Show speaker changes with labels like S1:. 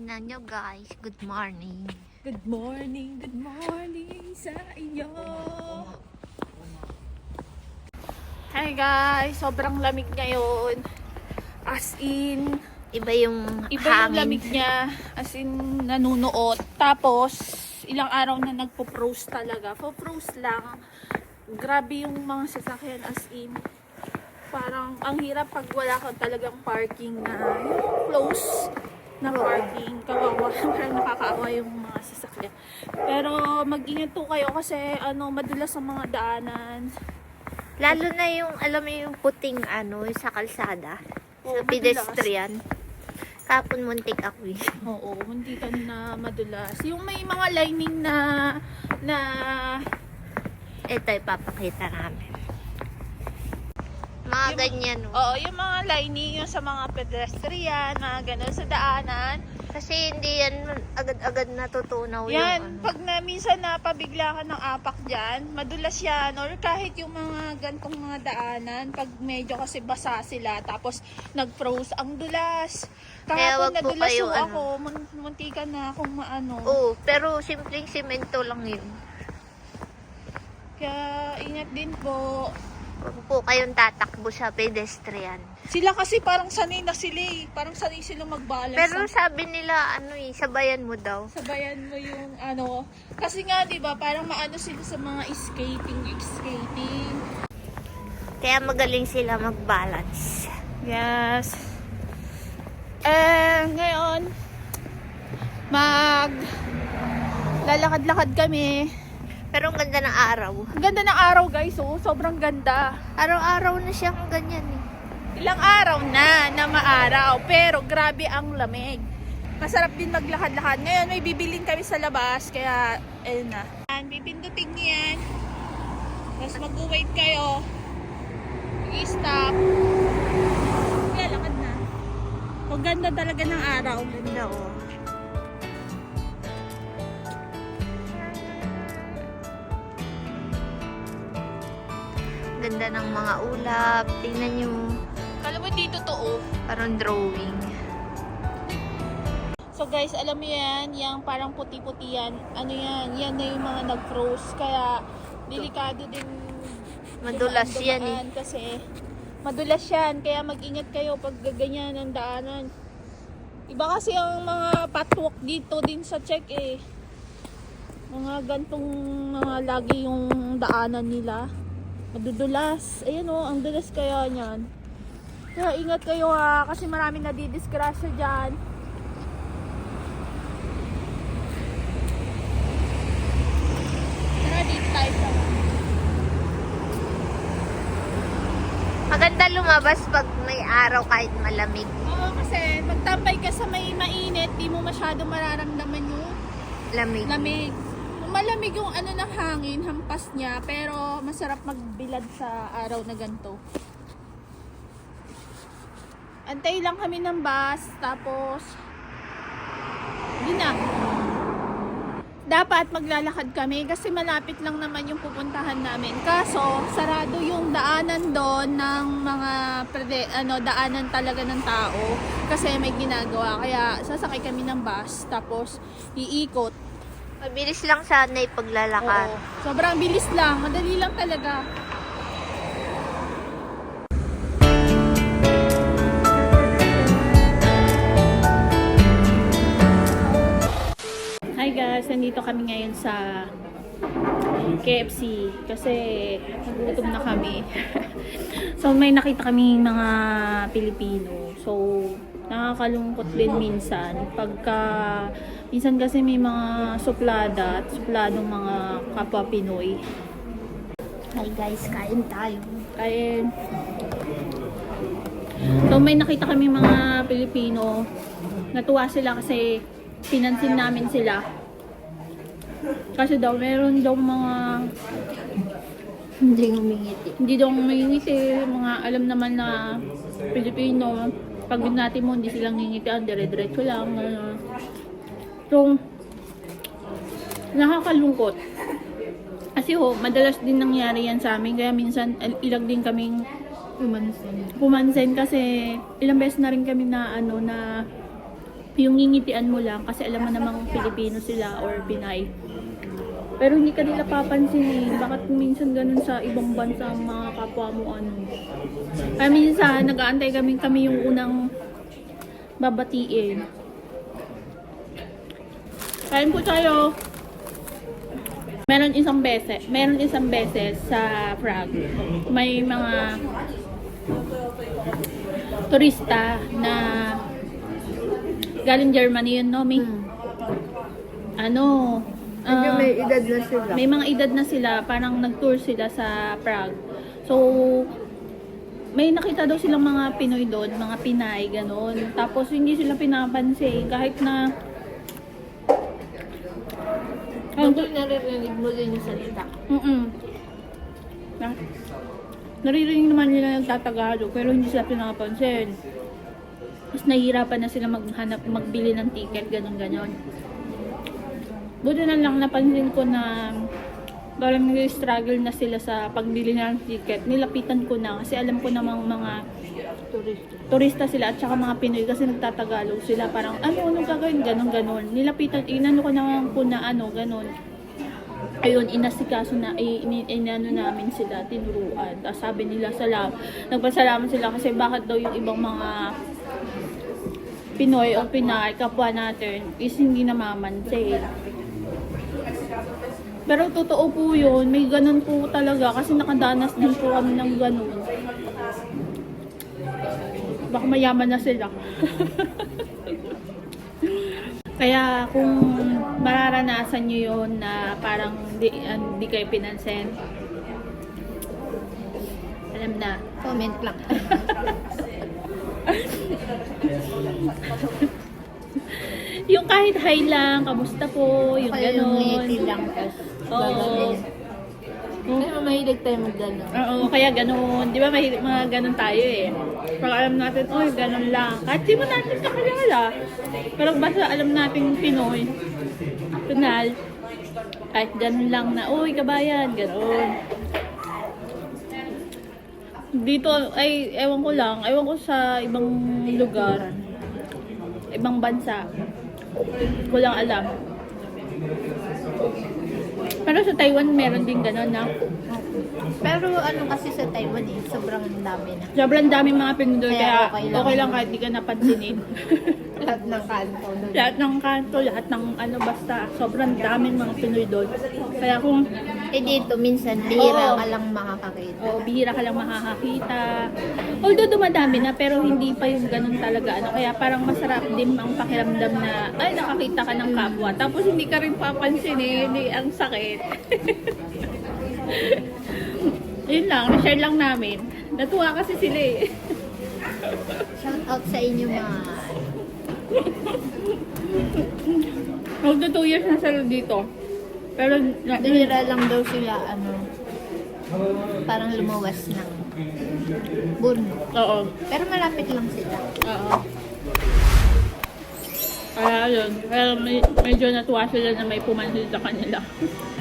S1: Tingnan nyo guys, good morning.
S2: Good morning, good morning sa inyo. Hi guys, sobrang lamig ngayon. As in,
S1: Iba yung
S2: iba yung
S1: hangin.
S2: lamig niya. As in, nanunuot. Tapos, ilang araw na nagpo-froze talaga. For-froze lang. Grabe yung mga sasakyan as in. Parang, ang hirap pag wala kang talagang parking na yung close na parking. Kawawa. Parang nakakaawa yung mga sasakyan. Pero, mag-ingat po kayo kasi, ano, madulas ang mga daanan.
S1: Lalo na yung, alam mo yung puting ano, yung sa kalsada.
S2: Oo,
S1: sa
S2: madulas.
S1: pedestrian. Kapon muntik ako eh.
S2: Oo, hindi ka na madulas. Yung may mga lining na na
S1: Ito, ipapakita namin. Mga
S2: Yung-
S1: ganyan, oh.
S2: Oo, yung mga lining yung sa mga pedestrian, mga ganun sa daanan.
S1: Kasi hindi yan agad-agad natutunaw yung
S2: Yan,
S1: ano.
S2: pag na minsan napabigla ka ng apak dyan, madulas yan. Or kahit yung mga gantong mga daanan, pag medyo kasi basa sila, tapos nag-froze, ang dulas.
S1: Kaya
S2: Kahapon
S1: wag po
S2: nadulas
S1: kayo,
S2: po
S1: ano.
S2: ako, mun- muntikan na akong maano.
S1: Oo, pero simpleng simento lang yun.
S2: Kaya ingat din po.
S1: Huwag po kayong tatakbo sa pedestrian.
S2: Sila kasi parang sanay na sila eh. Parang sanay sila mag-balance.
S1: Pero sabi nila, ano eh, sabayan mo daw.
S2: sabayan mo yung ano. Kasi nga, di ba, parang maano sila sa mga skating, skating.
S1: Kaya magaling sila mag-balance.
S2: Yes. Eh, ngayon, mag lalakad-lakad kami.
S1: Pero ang ganda ng araw.
S2: Ang ganda ng araw, guys. Oh, sobrang ganda.
S1: Araw-araw na siyang ganyan eh.
S2: Ilang araw na na maaraw, pero grabe ang lamig. Masarap din maglakad-lakad. Ngayon, may bibiling kami sa labas, kaya, ayun na. Pipindutin niyo yan. Tapos mag-wait kayo. I-stop. Kaya, lakad na. Ang ganda talaga ng araw.
S1: Ganda oh. Ganda ng mga ulap. Tingnan nyo.
S2: Kala mo dito to.
S1: Parang drawing.
S2: So guys, alam mo yan, yung parang puti-puti yan, ano yan, yan na yung mga nag-froze. Kaya, delikado din
S1: Madulas yan eh.
S2: Kasi, madulas yan. Kaya mag-ingat kayo pag gaganyan ang daanan. Iba kasi ang mga patwalk dito din sa check eh. Mga gantong mga lagi yung daanan nila. Madudulas. Ayan o, ang dulas kaya niyan. Kaya ingat kayo ha, kasi maraming nadidisgrasya dyan. Tara, dito tayo sa
S1: Maganda lumabas pag may araw kahit malamig.
S2: Oo, kasi magtambay ka sa may mainit, di mo masyado mararamdaman yung
S1: Lamig.
S2: lamig. Malamig yung ano ng hangin, hampas niya, pero masarap magbilad sa araw na ganito. Antay lang kami ng bus, tapos yun na. Dapat maglalakad kami kasi malapit lang naman yung pupuntahan namin. Kaso, sarado yung daanan doon ng mga prede, ano, daanan talaga ng tao kasi may ginagawa. Kaya sasakay kami ng bus, tapos iikot.
S1: Mabilis lang sana yung paglalakad.
S2: Oo. Sobrang bilis lang. Madali lang talaga. Hi guys, nandito kami ngayon sa KFC kasi nagutom na kami. so may nakita kami mga Pilipino. So nakakalungkot din minsan pagka minsan kasi may mga suplada at supladong mga kapwa Pinoy.
S1: Hi guys, kain tayo.
S2: Kaya So may nakita kami mga Pilipino natuwa sila kasi pinansin namin sila. Kasi daw meron daw mga
S1: Hindi umingiti.
S2: hindi daw ngingiti, mga alam naman na Pilipino, pag natin mo, hindi silang ngingitian, dire-diretso lang. gano'n. So, nakakalungkot. Kasi ho, madalas din nangyari yan sa amin, kaya minsan ilag din kaming pumansin kasi ilang beses na rin kami na ano na yung ngingitian mo lang kasi alam mo namang Pilipino sila or Pinay. Pero hindi ka nila papansinin. Bakit minsan ganun sa ibang bansa ang mga kapwa mo ano. Kaya minsan, nag-aantay kami, kami yung unang babatiin. Kain po tayo. Meron isang beses, meron isang beses sa Prague. May mga turista na galing Germany yun, no? May,
S1: Hmm.
S2: ano,
S1: Medyo
S2: ah,
S1: may edad na sila.
S2: may mga edad na sila, parang nag-tour sila sa Prague. So, may nakita daw silang mga Pinoy doon, mga Pinay, ganun. Tapos, hindi sila pinapansin. Kahit na... Ang
S1: naririnig mo din yung salita.
S2: Mm-mm. Na, naririnig naman nila nagtatagalog, pero hindi sila pinapansin. Mas nahihirapan na sila maghanap, magbili ng ticket, ganun Buti na lang napansin ko na parang nag-struggle na sila sa pagbili ng ticket. Nilapitan ko na kasi alam ko namang mga
S1: Turista.
S2: turista sila at saka mga Pinoy kasi nagtatagalog sila. Parang ano anong gagawin? Ganon ganon. Nilapitan inano ko naman po na ano ganon. Ayun inasikaso na in, inano namin sila tinuruan. Tapos sabi nila salam nagpasalamat sila kasi bakit daw yung ibang mga Pinoy o Pinay kapwa natin is hindi namamansin pero totoo po yun, may ganun po talaga kasi nakadanas din po kami ng ganun. Baka mayaman na sila. Kaya kung mararanasan nyo yun na parang di, ah, di kayo pinansin, alam na.
S1: Comment lang.
S2: Yung kahit hi lang, kamusta po, yung
S1: Kaya yung
S2: gano'n.
S1: ngiti lang.
S2: Oo.
S1: gagawin. Pero mahilig tayo mag-gano'n.
S2: Oo, kaya ganun. Di ba may mga ganun tayo eh. Pag alam natin, oh, ganun lang. Kahit di mo natin kakilala. Pero basta alam natin Pinoy, tunal, kahit ganun lang na, uy, kabayan, ganun. Dito, ay, ewan ko lang, ewan ko sa ibang lugar, ibang bansa. Ko lang alam. Pero sa Taiwan, meron din ganun na.
S1: Pero ano kasi sa Taiwan eh, sobrang dami na.
S2: Sobrang daming mga Pinoy,
S1: Kaya
S2: kaya
S1: okay
S2: okay
S1: lang.
S2: lang, kahit di ka napansinin.
S1: Lahat ng kanto
S2: lahat ng kanto, lahat ng ano basta, sobrang daming mga Pinoy doon. Kaya kung
S1: Eh dito, minsan, bihira
S2: Oo.
S1: ka lang makakakita.
S2: oh, bihira ka lang makakakita. Although dumadami na, pero hindi pa yung ganun talaga. Ano, kaya parang masarap din ang pakiramdam na, ay, nakakita ka ng kapwa. Tapos hindi ka rin papansin eh, hindi, ang sakit. Yun lang, na-share lang namin. Natuwa kasi sila eh.
S1: Shout out sa inyo mga...
S2: Magto 2 years na sila dito. Pero, na,
S1: Bihira lang daw sila, ano, parang lumawas ng bundok.
S2: oo.
S1: Pero malapit lang sila.
S2: Oo. Kaya yun, may, medyo natuwa sila na may pumansin sa kanila.